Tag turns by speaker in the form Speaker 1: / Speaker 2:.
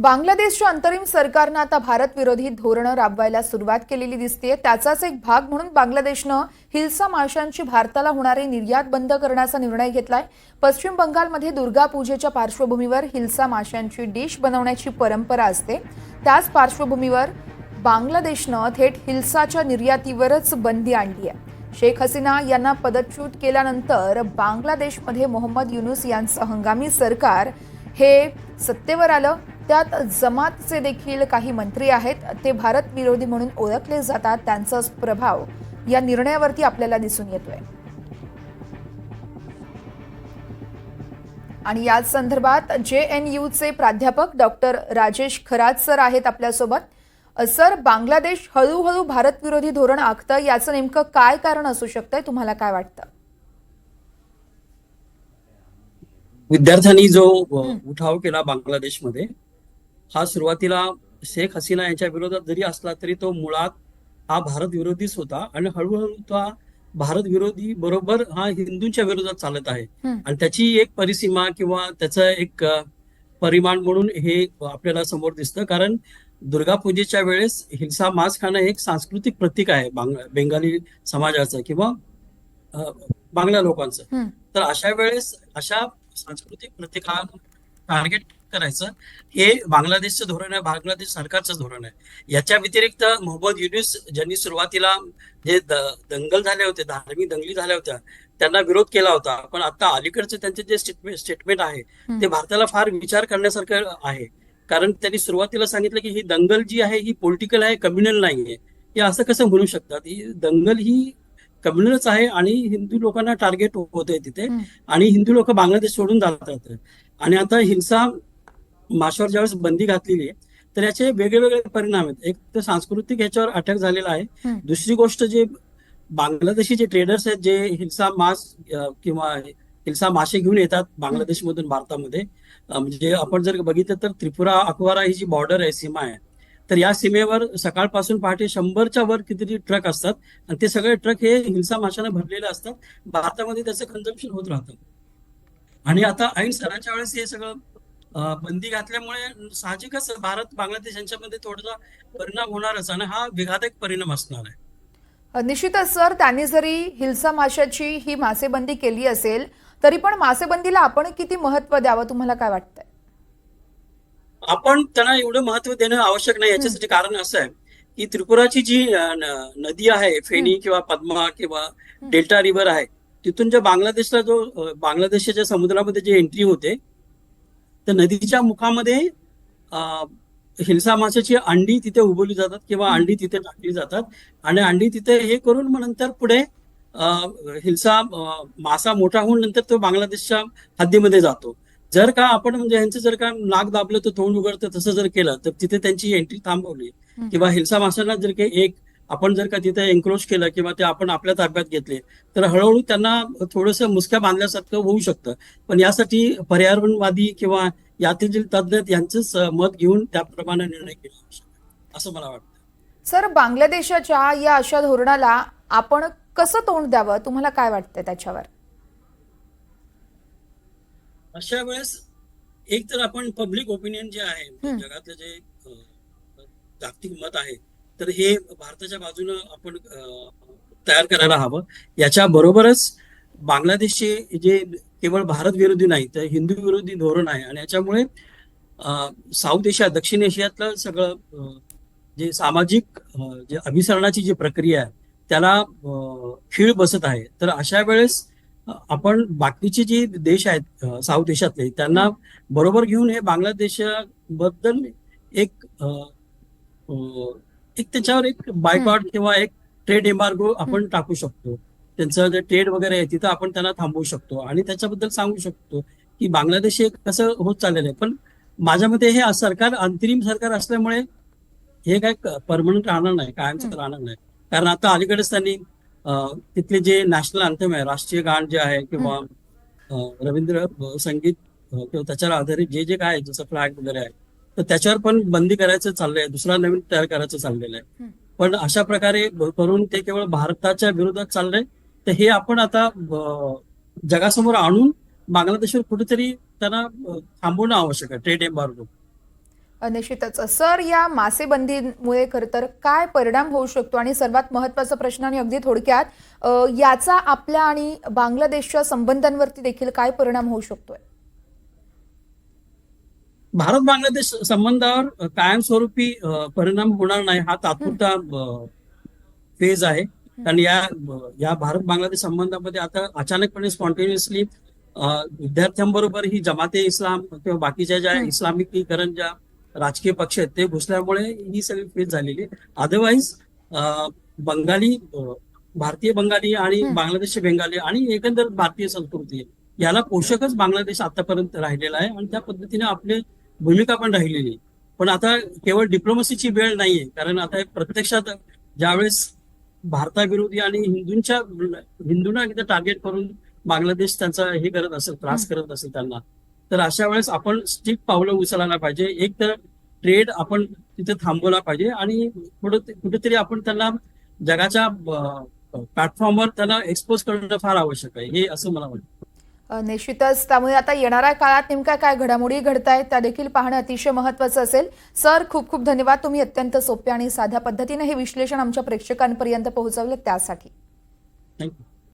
Speaker 1: बांगलादेशच्या अंतरिम सरकारनं आता भारत विरोधी धोरणं राबवायला सुरुवात केलेली दिसते त्याचाच एक भाग म्हणून बांगलादेशनं हिल्सा माशांची भारताला होणारी निर्यात बंद करण्याचा निर्णय घेतलाय. पश्चिम बंगालमध्ये दुर्गा पूजेच्या पार्श्वभूमीवर हिल्सा माशांची डिश बनवण्याची परंपरा असते. त्याच पार्श्वभूमीवर बांगलादेशनं थेट हिल्साच्या निर्यातीवरच बंदी आणली आहे शेख हसीना यांना पदच्युत केल्यानंतर बांगलादेशमध्ये मोहम्मद युनुस यांचं हंगामी सरकार हे सत्तेवर आलं. त्यात जमातचे देखील काही मंत्री आहेत ते भारत विरोधी म्हणून ओळखले जातात त्यांचाच प्रभाव या निर्णयावरती आपल्याला दिसून येतोय. आणि याच संदर्भात जे एन यूचे प्राध्यापक डॉक्टर राजेश खरात सर आहेत आपल्यासोबत. सर बांगलादेश हळूहळू भारत विरोधी धोरण आखतं याचं नेमकं काय कारण असू शकतंय? तुम्हाला काय वाटतं?
Speaker 2: विद्यार्थ्यांनी जो उठाव केला बांगलादेशमध्ये हा सुरुवातीला शेख हसीना यांच्या विरोधात जरी असला तरी तो मुळात हा भारत विरोधीच होता आणि हळूहळू तो हा भारत विरोधी बरोबर हा हिंदूंच्या विरोधात चालत आहे. आणि त्याची एक परिसीमा किंवा त्याचं एक परिमाण म्हणून हे आपल्याला समोर दिसतं कारण दुर्गा पूजेच्या वेळेस हिंसा मांस खाणं हे एक सांस्कृतिक प्रतीक आहे बांग बेंगाली समाजाचं किंवा बांगला लोकांचं. तर अशा वेळेस अशा सांस्कृतिक प्रतीका टार्गेट करायचं? हे बांगलादेशचं धोरण आहे बांगलादेश सरकारचं धोरण आहे. याच्या व्यतिरिक्त मोहम्मद युनुस ज्यांनी सुरुवातीला जे दंगल झाले होते धार्मिक दंगली झाल्या होत्या त्यांना विरोध केला होता. पण आता अलीकडचे त्यांचे जे स्टेटमेंट स्टेटमेंट आहे ते भारताला फार विचार करण्यासारखं आहे. कारण त्यांनी सुरुवातीला सांगितलं की ही दंगल जी आहे ही पॉलिटिकल आहे कम्युनल नाही आहे हे असं कसं म्हणू शकतात? ही दंगल ही कम्युनलच आहे आणि हिंदू लोकांना टार्गेट होत आहे तिथे. आणि हिंदू लोक बांगलादेश सोडून जातात. आणि आता हिंसा माशावर ज्यावेळेस बंदी घातलेली आहे तर याचे वेगळे वेगळे परिणाम आहेत. एक तर सांस्कृतिक याच्यावर अटॅक झालेला आहे. दुसरी गोष्ट जे बांगलादेशी जे ट्रेडर्स आहेत जे हिंसा मास किंवा हिंसा मासे घेऊन येतात बांगलादेशमधून भारतामध्ये अ, म्हणजे आपण जर बघितलं तर त्रिपुरा अकवारा ही जी बॉर्डर आहे सीमा आहे तर या सीमेवर सकाळपासून पहाटे शंभरच्या वर कितीतरी ट्रक असतात आणि ते सगळे ट्रक हे हिंसा माशाने भरलेले असतात. भारतामध्ये त्याचं कन्झम्पशन होत राहतं. आणि आता ऐन सणाच्या वेळेस हे सगळं बंदी घातल्यामुळे साहजिकच भारत बांगलादेश यांच्यामध्ये थोडासा परिणाम होणारच आणि हा विघातक परिणाम असणार आहे.
Speaker 1: निश्चितच सर त्यांनी जरी हिल्सा माशाची ही मासेबंदी केली असेल तरी पण मासेबंदीला आपण किती महत्त्व द्यावं तुम्हाला काय वाटतंय?
Speaker 2: आपण त्यांना एवढं महत्त्व देणं आवश्यक नाही याच्यासाठी कारण असं आहे की त्रिपुराची जी नदी आहे फेनी किंवा पद्मा किंवा डेल्टा रिव्हर आहे तिथून जे बांगलादेशला जो बांगलादेशाच्या समुद्रामध्ये जे एंट्री होते तर नदीच्या मुखामध्ये हिल्सा माशाची अंडी तिथे उबवली जातात किंवा. अंडी तिथे टाकली जातात आणि अंडी तिथे हे करून मग नंतर पुढे हिल्सा मासा मोठा होऊन नंतर तो बांगलादेशच्या हद्दीमध्ये जातो जर का आपण म्हणजे यांचं जर का नाक दाबलं तर तोंड उघडतं तसं जर केलं तर तिथे त्यांची एंट्री थांबवली. किंवा हिल्सा माशांना जर काही एक आपण जर का तिथे एन्क्रोच केलं किंवा ते आपण आपल्या ताब्यात घेतले तर हळूहळू त्यांना थोडंसं मुसक्या बांधल्यासारखं होऊ शकतं पण यासाठी पर्यावरणवादी किंवा यातील तज्ज्ञ यांचंच मत घेऊन त्याप्रमाणे निर्णय केला आवश्यक. असं मला वाटतं
Speaker 1: सर बांगलादेशाच्या या अशा धोरणाला आपण कसं तोंड द्यावं तुम्हाला काय वाटतंय त्याच्यावर
Speaker 2: अशा वेळेस एक तर आपण पब्लिक ओपिनियन जे आहे. जगातलं जे जागतिक मत आहे तर हे भारताच्या बाजूनं आपण तयार करायला हवं. याच्या बरोबरच बांगलादेशचे जे केवळ भारत विरोधी नाही तर हिंदू विरोधी धोरण आहे. आणि याच्यामुळे अ, साऊथ एशिया दक्षिण एशियातलं सगळं जे सामाजिक जे अभिसरणाची जी प्रक्रिया आहे त्याला खीळ बसत आहे. तर अशा वेळेस आपण बाकीचे जे देश आहेत साऊथ एशियातले त्यांना बरोबर घेऊन हे बांगलादेशाबद्दल एक अ, एक त्याच्यावर एक बायकॉट किंवा एक ट्रेड एम्बार्गो आपण टाकू शकतो. त्यांचं जे ट्रेड वगैरे आहे तिथं आपण त्यांना थांबवू शकतो. आणि त्याच्याबद्दल सांगू शकतो की बांगलादेश हे कसं होत चाललेलं आहे. पण माझ्या मते हे सरकार अंतरिम सरकार असल्यामुळे हे काय परमनंट राहणार नाही. कायमचं. राहणार नाही. कारण आता अलीकडेच त्यांनी तिथले जे नॅशनल अंथम आहे राष्ट्रीय गान जे आहे किंवा रवींद्र संगीत किंवा त्याच्यावर आधारित जे जे काय आहे, जसं फ्लॅग वगैरे आहे तर त्याच्यावर पण बंदी करायचं चाललंय. दुसरा नवीन तयार करायचं चाललेलं आहे. पण अशा प्रकारे करून ते केवळ भारताच्या विरोधात चाललंय. तर हे आपण आता जगासमोर आणून बांगलादेशवर कुठेतरी त्यांना थांबवणं आवश्यक आहे ट्रेड एम्बार्गो
Speaker 1: निश्चितच. सर या मासेबंदीमुळे खरं तर काय परिणाम होऊ शकतो? आणि सर्वात महत्त्वाचा प्रश्न आणि अगदी थोडक्यात याचा आपल्या आणि बांगलादेशच्या संबंधांवरती देखील काय परिणाम होऊ शकतोय?
Speaker 2: भारत बांगलादेश संबंधावर कायमस्वरूपी परिणाम होणार नाही हा तात्पुरता फेज आहे. कारण या या भारत बांगलादेश संबंधामध्ये आता अचानकपणे स्पॉन्टेनियसली विद्यार्थ्यांबरोबर ही जमाते इस्लाम किंवा बाकीच्या ज्या. इस्लामिकीकरण ज्या राजकीय पक्ष आहेत ते घुसल्यामुळे ही सगळी फेज झालेली अदरवाईज बंगाली भारतीय बंगाली आणि
Speaker 1: हम्म.
Speaker 2: बांगलादेशचे बेंगाली आणि एकंदर भारतीय संस्कृती याला पोषकच बांगलादेश आतापर्यंत राहिलेला आहे आणि त्या पद्धतीने आपली भूमिका पण राहिलेली. पण आता केवळ डिप्लोमसीची वेळ नाहीये. कारण आता प्रत्यक्षात ज्यावेळेस भारताविरोधी आणि हिंदूंच्या हिंदूंना इथे टार्गेट करून बांगलादेश त्यांचा हे करत असेल त्रास करत असेल त्यांना तर अशा वेळेस आपण स्टिक पावलं उचलायला पाहिजे. एक तर ट्रेड आपण तिथे थांबवला पाहिजे आणि कुठं कुठेतरी आपण त्यांना जगाच्या प्लॅटफॉर्मवर त्यांना एक्सपोज करणं फार आवश्यक आहे. हे असं मला वाटतं.
Speaker 1: निश्चितच. त्यामुळे आता येणाऱ्या काळात नेमक्या काय घडामोडी घडत आहेत त्या देखील पाहणं अतिशय महत्वाचं असेल. सर खूप खूप धन्यवाद. तुम्ही अत्यंत सोप्या आणि साध्या पद्धतीने हे विश्लेषण आमच्या प्रेक्षकांपर्यंत पोहोचवलं त्यासाठी.
Speaker 2: थँक्यू